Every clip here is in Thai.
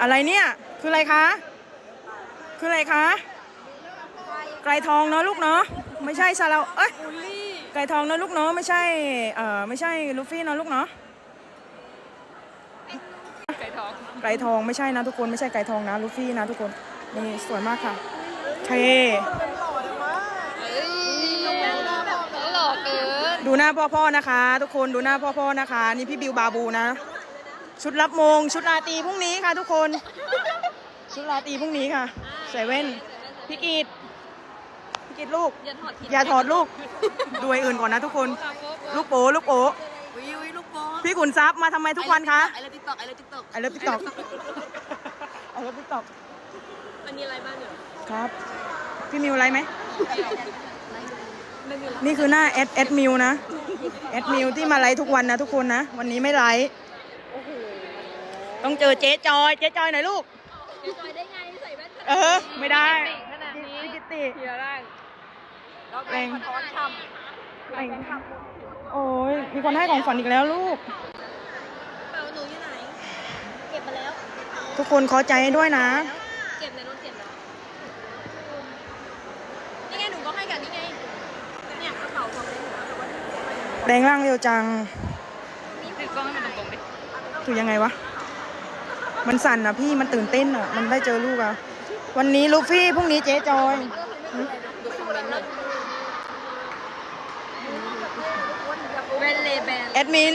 อะไรเนี่ย คืออะไรคะ คืออะไรคะ ไกรทองเนาะลูกเนาะ ไม่ใช่ซาลาเอ้ย ไก่ทองเนาะลูกเนาะ ไม่ใช่ เอ่อ ไม่ใช่ลูฟี่เนาะลูกเนาะ ไก่ทองไก่ทองไม่ใช่นะทุกคน ไม่ใช่ไก่ทองนะลูฟี่นะทุกคน นี่สวยมากค่ะเทเฮ้ยหล่อเกิน ดูหน้าพ่อๆนะคะ ทุกคน ดูหน้าพ่อๆนะคะ นี่พี่บิวบาบูนะ ชุดรับมง ชุดราตรีพรุ่งนี้ค่ะทุกคน ชุดราตรีพรุ่งนี้ค่ะใส่เว่นพี่กีดพี่กีดลูก อย่าถอดทิ้งอย่าถอดลูกดูไอ้อื่นก่อนนะทุกคน ลูกโป๋ลูกโป๋วิวลูกโป่พี่ขุนทรัพย์มาทำไมทุกวันคะไอเลิฟติ๊กต็อกไอเลิฟติ๊กต็อกไอเลิฟติ๊กต็อกไอเลิฟติ๊กต็อกมันมีอะไรบ้างเนี่ยครับ พี่มิวไลฟ์ไหมไม่มีอะไรนี่คือหน้าแอดแอดมิวนะแอดมิวที่มาไลฟ์ทุกวันนะทุกคนนะ วันนี้ไม่ไลฟ์ ต้องเจอเจ๊จอย เจ๊จอยหน่อยลูกจะจอยได้ไงใส่แว่นเออไม่ได้ขนาดนี้พี่กิตติเทียร่างแล้วแรงก็ทอนช่ำไอ้โอ้ยมีคนให้ของฝันอีกแล้วลูกเปล่าหนูอยู่ไหน เก็บมาแล้ว ทุกคนขอใจให้ด้วยนะ เก็บในรถเก็บแล้ว นี่ไงหนูก็ให้กันนี่ไง เนี่ยกระเป๋าของเล่นหนูแต่ว่าแรงร่างเร็วจังนี่ถือกล้องให้มันตรงๆดิคือยังไงวะ มันสั่นอะพี่มันตื่นเต้นอะ มันได้เจอลูกอะ วันนี้ลูฟี่พรุ่งนี้เจ๊จอยเวนเลแบนแอดมิน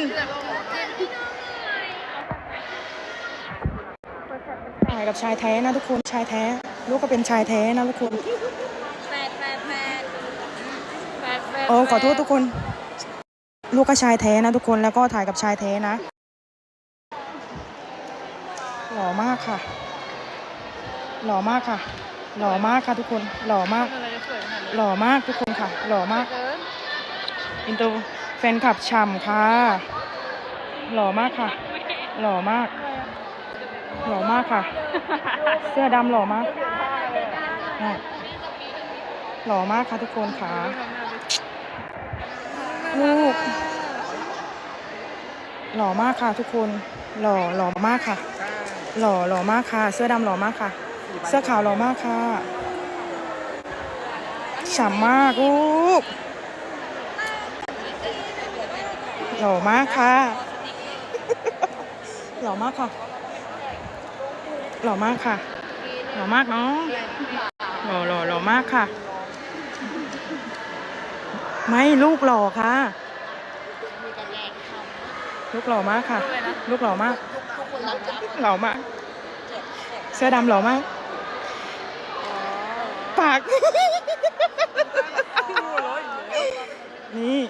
ถ่ายกับชายแท้นะทุกคนชายแท้ ลูกก็เป็นชายแท้นะทุกคนแปดแปดแปดโอ้ขอโทษทุกคน ลูกก็ชายแท้นะทุกคนแล้วก็ถ่ายกับชายแท้นะ หล่อมากค่ะ หล่อมากค่ะ หล่อมากค่ะทุกคน หล่อมาก หล่อมากทุกคนค่ะ หล่อมาก อินโตแฟนคลับฉ่ำค่ะ หล่อมากค่ะ หล่อมาก หล่อมากค่ะ เสื้อดำหล่อมากอ่หล่อมากค่ะทุกคนค่ะลูกหล่อมากค่ะทุกคน หล่อหล่อมากค่ะ หล่อหล่อมากค่ะ เสื้อดำหล่อมากค่ะ เสื้อขาวหล่อมากค่ะฉ่ำมากลูกหล่อมากค่ะ หล่อมากค่ะ หล่อมากค่ะ หล่อมากเนาะหล่อหล่อหล่อมากค่ะ ไม่ลูกหล่อค่ะ ลูกหล่อมากค่ะ ลูกหล่อมาก หล่อมากเสื้อดำหล่อมาก ปาก นี่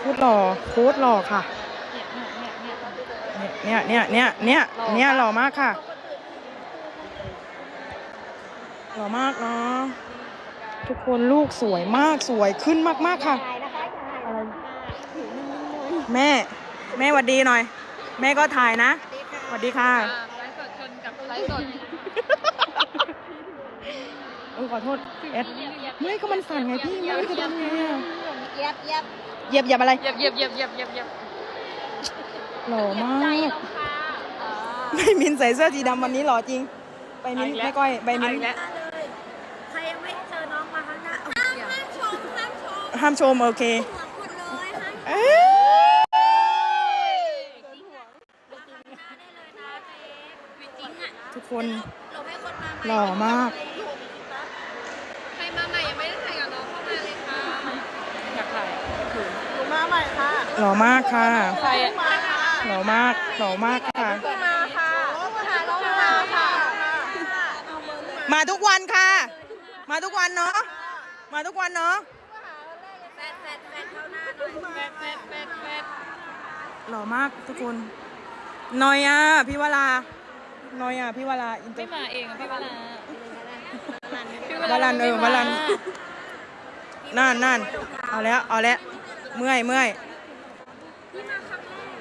โคตรหล่อโคตรหล่อค่ะ เนี่ยเนี่ยเนี่ยเนี่ยเนี่ยหล่อมากค่ะ หล่อมากเนาะทุกคนลูกสวยมากสวยขึ้นมาก ๆ ค่ะ แม่ แม่หวัดดีหน่อย แม่ก็ถ่ายนะสวัสดีค่ะ ไลฟ์สดชนกับไลฟ์สดเออขอโทษเอสไม่ก็มันสั่นไงพี่ไม่รู้จะทำไงอะเย็บเย็บเหยียบเหยียบอะไรเย็บเย็บเย็บเย็บเย็บเย็บหล่อมากค่ะใบมินใส่เสื้อสีดำวันนี้หล่อจริงใบมินไม่ก้อยใบมินใครยังไม่เจอน้องมาข้างหน้าห้ามชมห้ามชมห้ามชมโอเคหัวคุณเลยห้าม เอ้ย จริงอะ ทุก คนเราให้คนมาใหม่หล่อมาก ใครมาใหม่ยังไม่ได้ถ่ายกับน้องเข้ามาเลยค่ะอยากถ่ายหล่อมากค่ะ ใครหล่อมากหล่อมากค่ะ มาค่ะหาน้องมาค่ะ มาทุกวันค่ะ มาทุกวันเนาะ มาทุกวันเนาะแฟดแฟดแฟดเข้าหน้าหน่อยแฟดแฟดแฟดแฟดหล่อมากทุกคนนอยอะพี่วลา นอยอะพี่วลาอินเตอไม่ร์มาเองอะพี่วลาพี่วลันเออวลันนั่นนั่นเอาแล้วเอาแล้วเมื่อยเมื่อยพี่มาครั้งแรก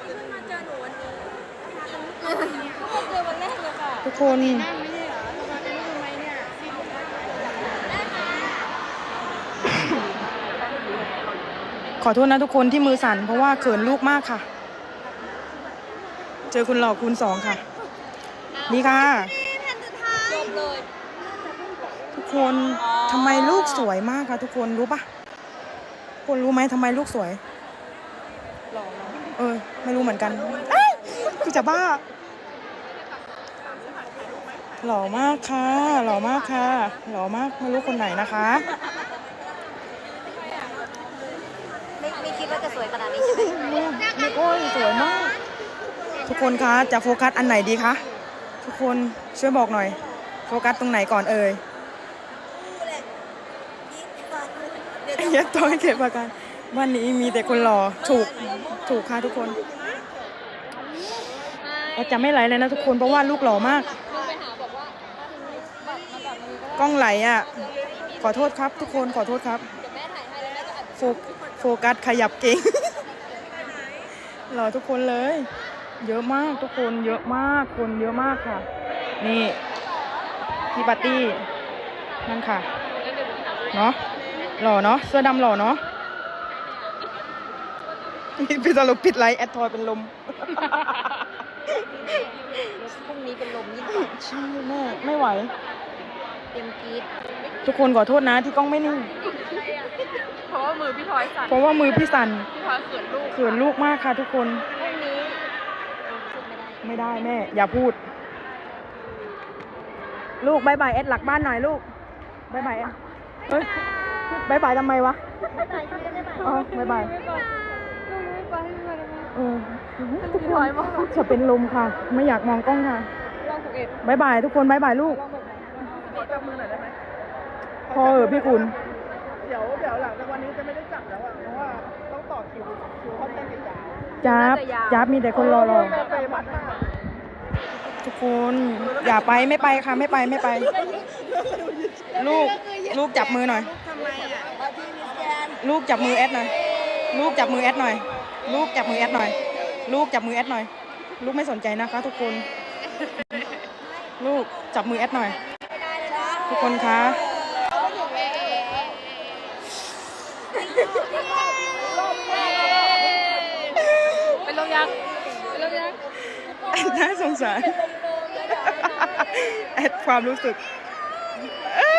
เพิ่งมาเจอหนูวันนี้เพิ่งเจอวันแรกเลยค่ะทุกคนคขอโทษนะทุกคนที่มือสั่นเพราะว่าเขินลูกมากค่ะ เจอคุณหล่อคูณสองค่ะ นี่ค่ะจบเลยทุกคนทำไมลูกสวยมากคะทุกคนรู้ปะคนรู้ไหมทำไมลูกสวยเออ ไม่รู้เหมือนกันเอ้ยกูจะบ้า หล่อมากค่ะ หล่อมากค่ะ หล่อมากไม่รู้คนไหนนะคะ ไม่ไม่คิดว่าจะสวยขนาดนี้ใช่ไหมนี่โอ้ยสวยมาก ทุกคนคะจะโฟกัสอันไหนดีคะทุกคนช่วยบอกหน่อย โฟกัสตรงไหนก่อนเอ่ยแยกตัวให้เก็บประกันวันนี้มีแต่คนหล่อถูกถูกค่ะทุกคนแอดจะไม่ไหลเลยนะทุกคนเพราะว่าลูกหล่อมาก กล้องไหลอะ ขอโทษครับ ทุกคนขอโทษครับโฟกัสขยับเก่งหล่อทุกคนเลย เยอะมากทุกคนเยอะมากคนเยอะมากค่ะ นี่พี่บัตตี้นั่นค่ะเนาะหล่อเนาะเสื้อดำหล่อเนาะพี่สรุปปิดไลท์แอดทอยเป็นลมพรุ่งนี้เป็นลมยิ่งกว่าใช่แม่ไม่ไหว เต็มกรีดทุกคนขอโทษนะที่กล้องไม่นิ่ง เพราะว่ามือพี่ทอยสั่นเพราะว่ามือพี่สั่นพี่ทอยเขินลูกเขินลูกมากค่ะทุกคนพรุ่งนี้ ไม่ได้แม่ อย่าพูด ลูกบายบายแอดหลักบ้านหน่อยลูกบายบายแอดเฮ้ยบายบายทำไมวะอ๋อบายบายเออทุกคนจะเป็นลมค่ะ ไม่อยากมองกล้องค่ะบายบายทุกคนบายบายลูกพอเออพี่คุณเดี๋ยวเดี๋ยวหลังจากวันนี้จะไม่ได้จับแล้วอะเพราะว่าต้องต่อคิวคิวค่อนข้างจะยาว จับจับมีแต่คนรอรอทุกคนอย่าไปไม่ไปค่ะไม่ไปไม่ไป ลูกลูกจับมือหน่อย ลูกจับมือแอดหน่อย ลูกจับมือแอดหน่อย ลูกจับมือแอดหน่อย ลูกจับมือแอดหน่อย ลูกไม่สนใจนะคะ ทุกคน ลูกจับมือแอดหน่อย ทุกคนคะ ยักษ์เป็นลมยักษ์แอดน่าสงสารแอดความรู้สึกเอ้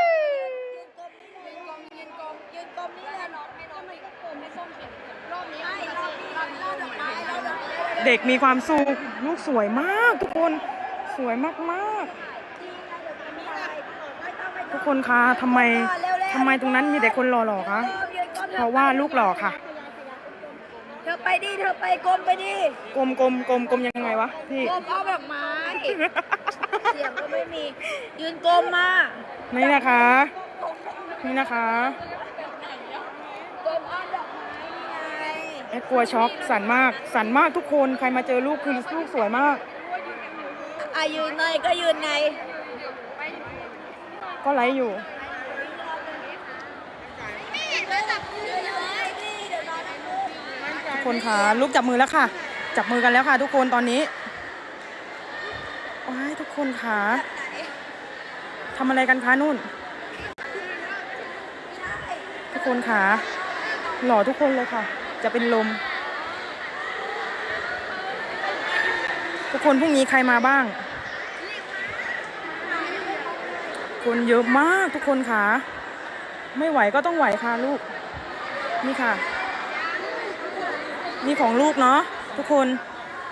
ยยืนกลมยืนกลมยืนกลมนี่แหละน้องให้น้องไม่กลมไม่ส้มเขียนรอบนี้ไม่รอบนี้รอบนี้รอบดอกไม้รอบดอกไม้เด็กมีความสุขลูกสวยมากทุกคนสวยมากๆทุกคนคะทำไมทำไมตรงนั้นมีแต่คนหล่อๆคะเพราะว่าลูกหล่อค่ะเธอไปดิเธอไปกลมไปดิกลมกลมกลมกลมยังไงวะพี่ กลมเอาแบบไม้ เสียงก็ไม่มี ยืนกลมมา นี่นะคะ นี่นะคะกลมเอาดอกไม้นี่ไงแอดกลัวช็อกสั่นมากสั่นมากทุกคนใครมาเจอลูกคือลูกสวยมากอะยืนไงก็ยืนไงก็ไลฟ์อยู่ ทุก คนค่ะลูกจับมือแล้วค่ะ จับมือกันแล้วค่ะ ทุกคนตอนนี้ว้ายทุกคนค่ะทำอะไรกันคะนุ่น ทุกคนค่ะหล่อทุกคนเลยค่ะ จะเป็นลม ทุกคนพรุ่งนี้ใครมาบ้าง คนเยอะมากทุกคนค่ะ ไม่ไหวก็ต้องไหวค่ะลูก นี่ค่ะ นี่ของลูกเนาะทุกคน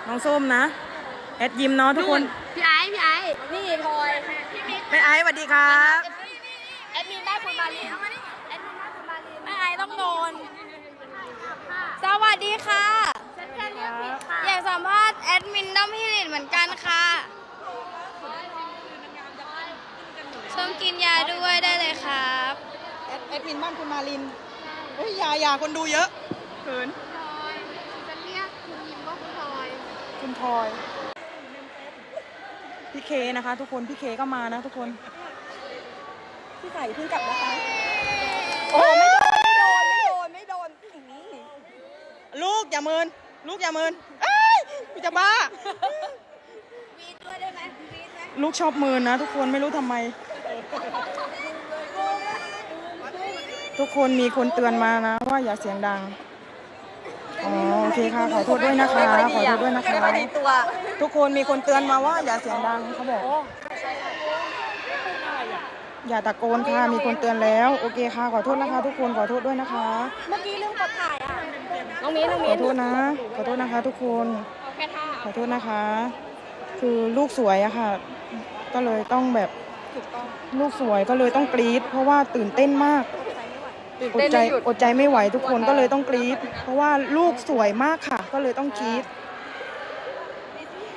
น้องส้มนะ แอดยิมเนาะทุกคน พี่ไอ้พี่ไอ้นี่พลอยพี่มิกแม่ไอซ์สวัสดีครับแอดมินบ้านคุณมาลีนแอดมินบ้านคุณมาลีนแม่ไอ้ต้องโดนสวัสดีค่ะอยากสัมภาษณ์แอดมินด้อมฮิริตเหมือนกันค่ะชมกินยาด้วยได้เลยครับ แอดแอดมินบ้านคุณมาลินเฮ้ยอยาอยาคนดูเยอะเขิน จะเรียกคุณยิมว่าคุณพลอย คุณพลอย พี่เคนะคะ ทุกคน พี่เคก็มานะทุกคน พี่ไก่เพิ่งกลับนะคะ โอ้ไม่โดน ไม่โดน ไม่โดน ไม่โดนลูกอย่าเมิน ลูกอย่าเมิน เอ้ยกูจะบ้า วีดด้วยได้ไหมวีดไหมลูกชอบเมินนะทุกคนไม่รู้ทำไม ทุกคนมีคนเตือนมานะ ว่าอย่าเสียงดัง อ๋อโอเคค่ะขอโทษด้วยนะคะขอโทษด้วยนะคะทุกคนมีคนเตือนมาว่าอย่าเสียงดังเขาบอก อย่าตะโกนค่ะมีคนเตือนแล้วโอเคค่ะขอโทษนะคะ ทุกคนขอโทษด้วยนะคะ เมื่อกี้ลืมกดถ่ายอะ น้องมิ้นน้องขมิ้อนโทษนะ ขอโทษนะคะ ทุกคนเอาแค่ท่าขอโทษนะคะ คือลูกสวยอะค่ะ ก็เลยต้องแบบลูกสวยก็เลยต้องกรี๊ดเพราะว่าตื่นเต้นมาก ตื่นอดเต้นใจไม่หยุดอดใจไม่ไหวทุกคนก็เลยต้องกรี๊ดเพราะว่าลูกสวยมากค่ะ ก็เลยต้องกรี๊ด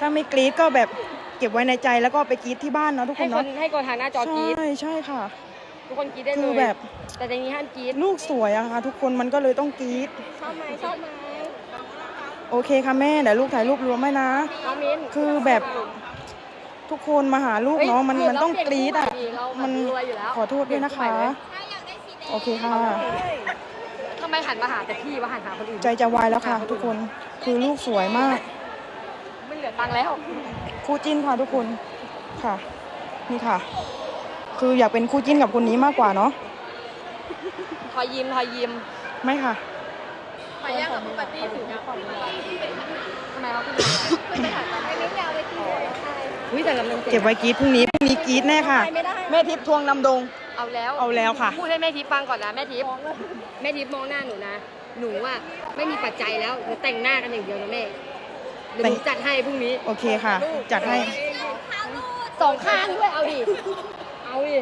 ถ้าไม่กรี๊ดก็แบบเก็บไว้ในใจแล้วก็ไปกรี๊ดที่บ้านเนาะทุกคให้นคเนาะนให้คนทางหน้าจอกรีดใช่ใช่ค่ะ ทุกคนกรีดได้คืเลอยแบบ แต่ในนี้ห้ามกรีดลูกสวยอะค่ะ ทุกคนมันก็เลยต้องกรี๊ดชอบไหมชอบไหมโอเคค่ะแม่เดี๋ยวลูกถ่ายรูปรวมไหมนะ น้องมิ้นคือแบบทุกคนมาหาลูกเนาะมันเฮ้ยมันต้องกรี๊ดอะเราแบบมันรวยอยู่แล้วขอโทษด้วยนะคะ โอเคค่ะ ทำไมหันมาหาแต่พี่ว่าหันหาคนอื่นใจจะวายแล้วค่ะ ทุกคนคือลูกสวยมาก ไม่เหลือตังค์แล้ว คู่จิ้นค่ะทุกคนค่ะ นี่ค่ะ คืออยากเป็นคู่จิ้นกับคนนี้มากกว่าเนาะทอยยิ้มทอยยิ้มไม่ค่ะไปย่างกับปาร์ตี้ถึงนะทำไมเขาขึ้นอุ้ยแต่ลำนึงเก็บไว้กรีดพรุ่งนี้พรุ่งนี้กรีดแน่ค่ะแม่ทิพย์ทวงนำดง เอาแล้วเอาแล้วค่ะ พูดให้แม่ทิพย์ฟังก่อนนะแม่ทิพย์แม่ทิพย์มองหน้าหนูนะ หนูอะไม่มีปัจจัยแล้วหนูแต่งหน้ากันอย่างเดียวนะแม่เดี๋ยวหนูจัดให้พรุ่งนี้โอเคค่ะ จัดให้สองข้างด้วยเอาดิเอาดิ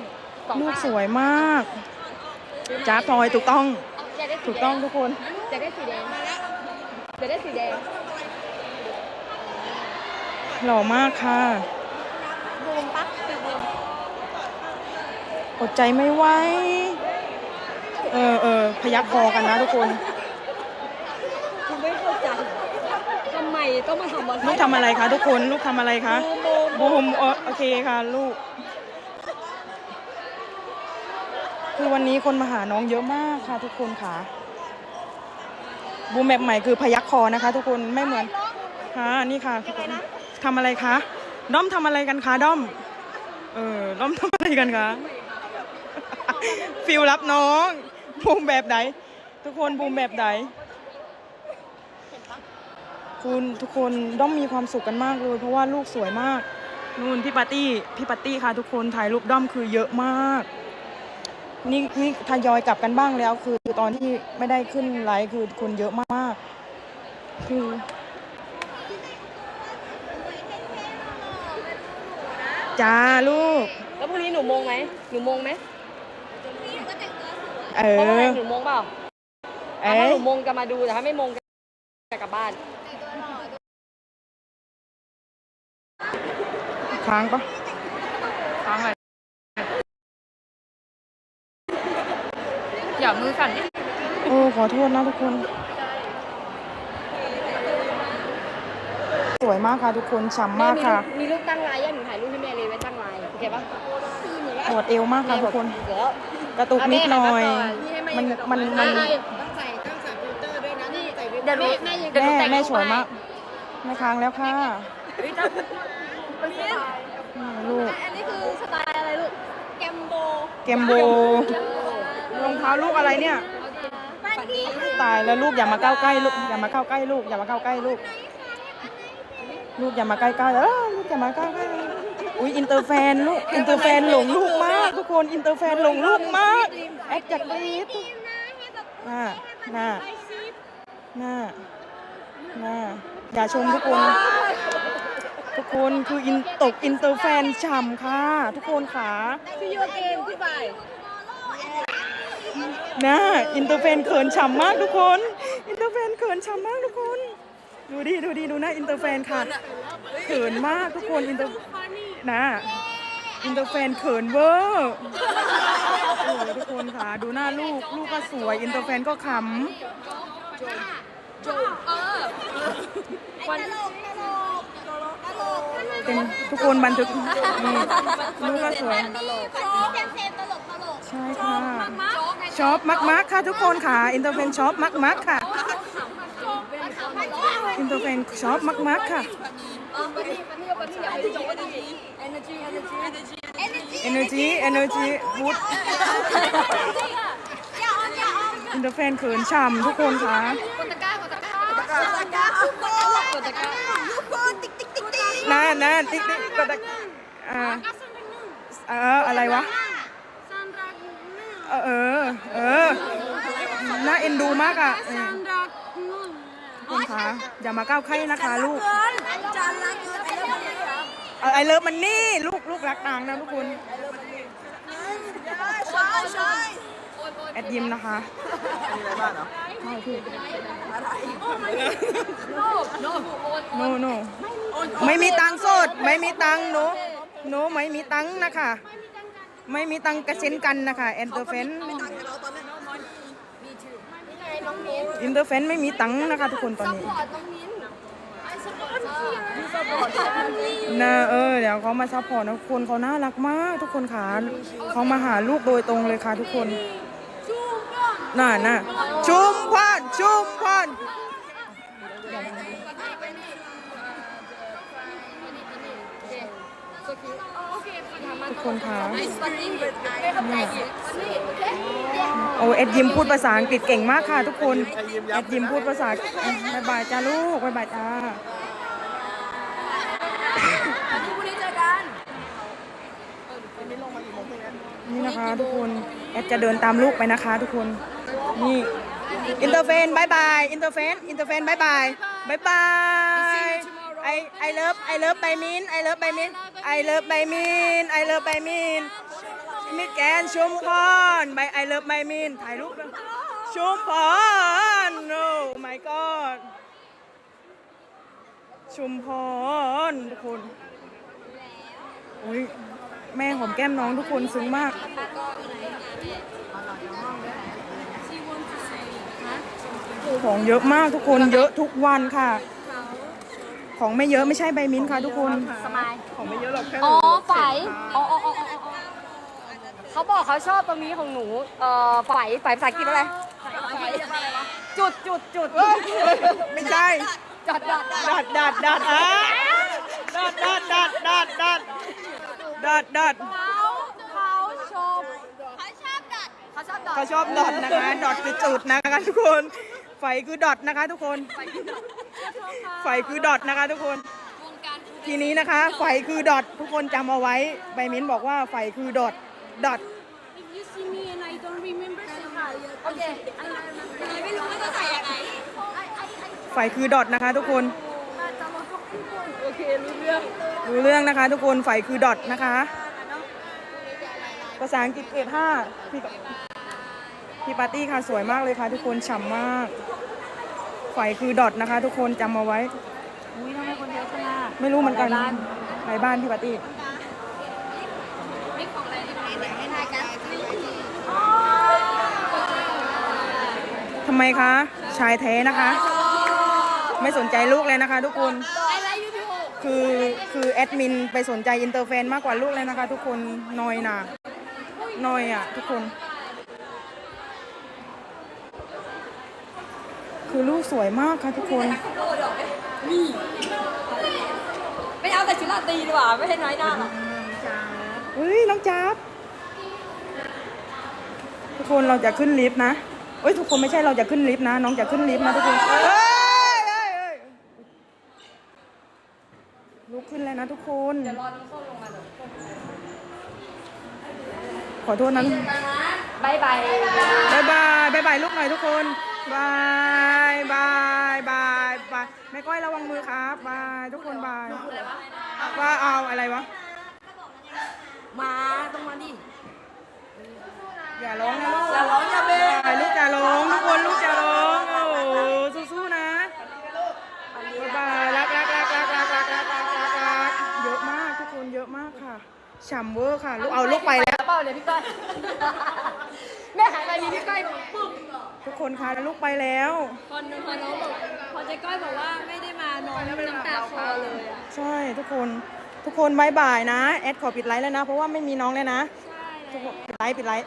สองลูกข้างสวยมากจ้าพลอยถูกต้องจะได้สีถูกแดต้องทุกคนจะได้สีแดงจะได้สีแดงหล่อมากค่ะบูมปะคือบูม อดใจไม่ไหว เออเออพยักคอกันนะทุกคนคุณไม่เข้าใจทำไมต้องมาทำอะไรลูกทำอะไรคะทุกคน ลูกทำอะไรคะบูมโอโอเคค่ะลูก คือวันนี้คนมาหาน้องเยอะมากค่ะทุกคนค่ะ บูมแบบใหม่คือพยักคอนะคะ ทุกคนไม่เหมือนค่ะนี่ค่ะทำอะไรคะด้อมทำอะไรกันคะด้อม เออด้อมทำอะไรกันคะ ฟิลรับน้องบูมิแบบไหนทุกคนบูมิแบบไหนคุณทุกคนด้อมมีความสุขกันมากเลย เพราะว่าลูกสวยมากนู่นพี่ปาร์ตี้พี่ปาร์ตี้ค่ะทุกคนถ่ายรูปด้อมคือเยอะมาก นี่นี่ทยอยกลับกันบ้างแล้ว คือตอนที่ไม่ได้ขึ้นไลฟ์คือคนเยอะมาก คือจ้าลูก แล้วพรุ่งนี้หนูมงไหมหนูมงไหม เอเพราะว่าอ หนูมงเปล่าเอ้ถ้ายหนูมงจะมาดูแต่ถ้าไม่มงจะกลับบ้าน ค้างปะค้างอะไรอย่ามือสั่นดิโอ้ขอโทษนะทุกคน สวยมากค่ะทุกคนฉ่ำมากค่ะมีรูปตั้งไลน์ยังหนูถ่ายรูปให้แม่เลยไว้ตั้งไลน์โอเคปะปวดเอวมากค่ะทุกคน เดี๋ยว กระตุกนิดหน่อย มันมันมันเดี๋ยวแม่แม่ยืนแม่แม่สวยมากแม่ค้างแล้วค่ะนี่ลูกอันนี้คือสไตล์อะไรลูกแกมโบเกมโบรองเท้าลูกอะไรเนี่ยบ้านดีตายแล้วลูกอย่ามาเข้าใกล้ลูกอย่ามาเข้าใกล้ลูกอย่ามาเข้าใกล้ลูก ลูกอย่ามาใกล้ๆเออลูกอย่ามาใกล้ๆ อุ้ยอินเตอร์แฟนลูกอินเตอร์แฟนหลงลูกมาก ทุกคนอินเตอร์แฟนหลงลูกมากแอคจากกรีดน่าน่าน่าน่าอย่าชมทุกคน ทุกคนคืออินตกอินเตอร์แฟนฉ่ำค่ะ ทุกคนขาซีอูเกนพี่บายน่าอินเตอร์แฟนเขินฉ่ำมากทุกคน อินเตอร์แฟนเขินฉ่ำมากทุกคน ดูดิดูดิดูหน้าอินเตอร์แฟนค่ะเขินมากทุกคนอินเตอร์ นะอินเตอร์แฟนเขินเวอร์โอ้โหทุกคนค่ะ ดูหน้าลูก ลูกก็สวย อินเตอร์แฟนก็ขวันำเป็นทุกคนบันทึกนี่ลูกก็สวยแซมเซมตลกตลกใช่ค่ะช็อปมักมักๆค่ะ ทุกคนค่ะ อินเตอร์แฟนช็อปมักมักๆค่ะ อินเตอร์แฟนช็อปมักมักๆค่ะ Energy Energy Wood อย่า ออนอินเตอร์แฟนเขินฉ่ำทุกคนคะกดตะกร้ากดตะกร้ากดตะกร้ากดตะกร้ากดตะกร้านั่นนั่นติ๊กติ๊กก็ตะอ่าเอออะไรวะเออเออเออน่าเอ็นดูมากอะเออคุณคะอย่ามาก้าวไข้นะคะลูก ไอเลิฟมันนี่ลูกลูกรักนางนะทุกคนแอดยิมนะคะมีอะไรบ้างเหรอใช่พี่โนโนไม่มีตังค์สด ไม่มีตังค์หนูหนูไม่มีตังค์นะคะ ไม่มีตังค์กระเซ็นกันนะคะเอนเตอร์เฟนอินเตอร์เฟนไม่มีตังค์นะคะทุกคนตอนนี้ นะเออเดี๋ยวเขามาซัพพอร์ตนะทุกคนเขาน่ารักมากทุกคนค่ะเขามาหาลูกโดยตรงเลยค่ะทุกคน น่าน่ะชุมพรชุมพร คนค่ะโอ้เอ็ดยิมพูดภาษาอังกฤษเก่งมากค่ะทุกคน เอ็ดยิมพูดภาษาบายบายจ้าลูกบายบายจ้านี่นะคะทุกคน แอดจะเดินตามลูกไปนะคะทุกคน นี่ อินเตอร์เฟนบายบาย อินเตอร์เฟน อินเตอร์เฟนบายบายบายบาย ไอไอเลิฟไอเลิฟใบมินไอเลิฟใบมินไอเลิฟใบมินไอเลิฟใบมินมิดแกนชุมพรใบไอเลิฟใบมินถ่ายรูปด้วยชุมพรโอ้ my god ชุมพรทุกคนอุ้ยแม่หอมแก้มน้องทุกคนซึ้งมากของเยอะมากทุกคนเยอะทุกวันค่ะ ของไม่เยอะไม่ใช่ใบมิ้นท์ค่ะทุกคนสมาย ของไม่เยอะหรอกแค่อ๋อไฝอ๋ออ๋ออ๋ออ๋ออ๋อเขาบอกเขาชอบตรงนี้ของหนู เอ่อไฝไฝภาษาอังกฤษอะไรจุดจุดจุดไม่ใช่จอดจอดดัดดัดดัดอะดัดดัดดัดดัดดัดดัดดัดเขาเขาชมเขาชอบดอทเขาชอบดอทนะคะดอทคือจุดนะคะทุกคนไฟคือดอทนะคะทุกคน ไฟคือดอท นะคะทุกคน ทีนี้นะคะ ไฟคือดอททุกคนจำเอาไว้ใบมิ้นบอกว่าไฟคือดอทดอท You see me and I don't remember say hi โอเคไม่รู้ว่าจะใส่ยังไงไฟคือดอทนะคะทุกคนโอเครู้เรื่องรู้เรื่องนะคะ ทุกคนไฟคือดอทนะคะภาษาอังกฤษเกรดห้าพี่กับพี่ปาร์ตี้ค่ะสวยมากเลยค่ะ ทุกคนฉ่ำมาก ไฟคือดอทนะคะ ทุกคนจำเอาไว้ อุ้ยทำไมคนเยอะขนาดไม่รู้เหมือนกัน ไปบ้านพี่ปาร์ตี้ทำไมคะ ชายแท้นะคะ ไม่สนใจลูกเลยนะคะ ทุกคน คือคือแอดมินไปสนใจอินเตอร์แฟนมากกว่าลูกเลยนะคะ ทุกคนนอยนะนอยอะ ทุกคน คือลูกสวยมากค่ะทุกคนไม่เอาแต่ชุดราตรีดีกว่า ไม่ให้น้อยหน้าหรอกเฮ้ยน้องจ๊าบทุกคนเราจะขึ้นลิฟต์นะเอ้ยทุกคนไม่ใช่เราจะขึ้นลิฟต์นะ น้องจะขึ้นลิฟต์นะทุกคนเอ้ยเอ้ยเอ้ยลุกขึ้นแล้วนะทุกคนเดี๋ยวรอน้องส้มลงมาเดี๋ยวขอโทษนะบายบายบายบายบายบายลูกหน่อยทุกคน บายบายบายบายแม่ก้อยระวังมือครับบายทุกคนบายว่าเอาอะไรวะ มาต้องมาดิอย่าร้องนะลูกอย่าร้องอย่าเบะบายลูกอย่าร้องทุกคนลูกอย่าร้องโอ้โหสู้ๆนะบายบายรักรักรักรักรักรักรักรักรักรักเยอะมากทุกคนเยอะมากค่ะฉ่ำเวอร์ค่ะลูกเอาลูกไปแล้วเปล่าเดี๋ยวพี่ก้อย แม่หายไปนี่พี่ก้อยปุ๊บทุกคนค่ะลูกไปแล้วพอพอน้องบอกพอเจ๊ก้อยบอกว่าไม่ได้มาน้องน้ำตาคลอเลยอะใช่ทุกคนทุกคนบายบายนะ แอดขอปิดไลฟ์แล้วนะ เพราะว่าไม่มีน้องเลยนะใช่ทุกคนปิดไลฟ์ปิดไลฟ์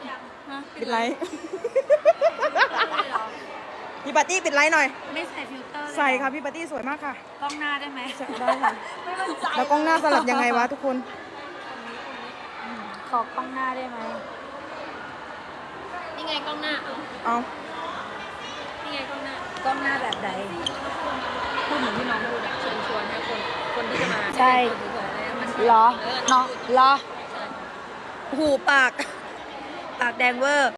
ฮะปิดไลฟ์พี่ปาร์ตี้ปิดไลฟ์หน่อย ไม่ใส่ฟิลเตอร์เลยใส่ค่ะพี่ปาร์ตี้สวยมากค่ะ กล้องหน้าได้ไหมได้ค่ะแล้วกล้องหน้าสลับยังไงวะทุกคน ขอกล้องหน้าได้ไหม นี่ไงกล้องหน้าเอาเอาไงกล้องหน้ากล้องหน้าแบบใด พูดเหมือนที่น้องพูดอะเชิญชวนให้คนคนที่จะมาใช่คนที่บอกอะไรนะมันเหรอเออเนาะเหรอ หูปาก ปากแดงเวอร์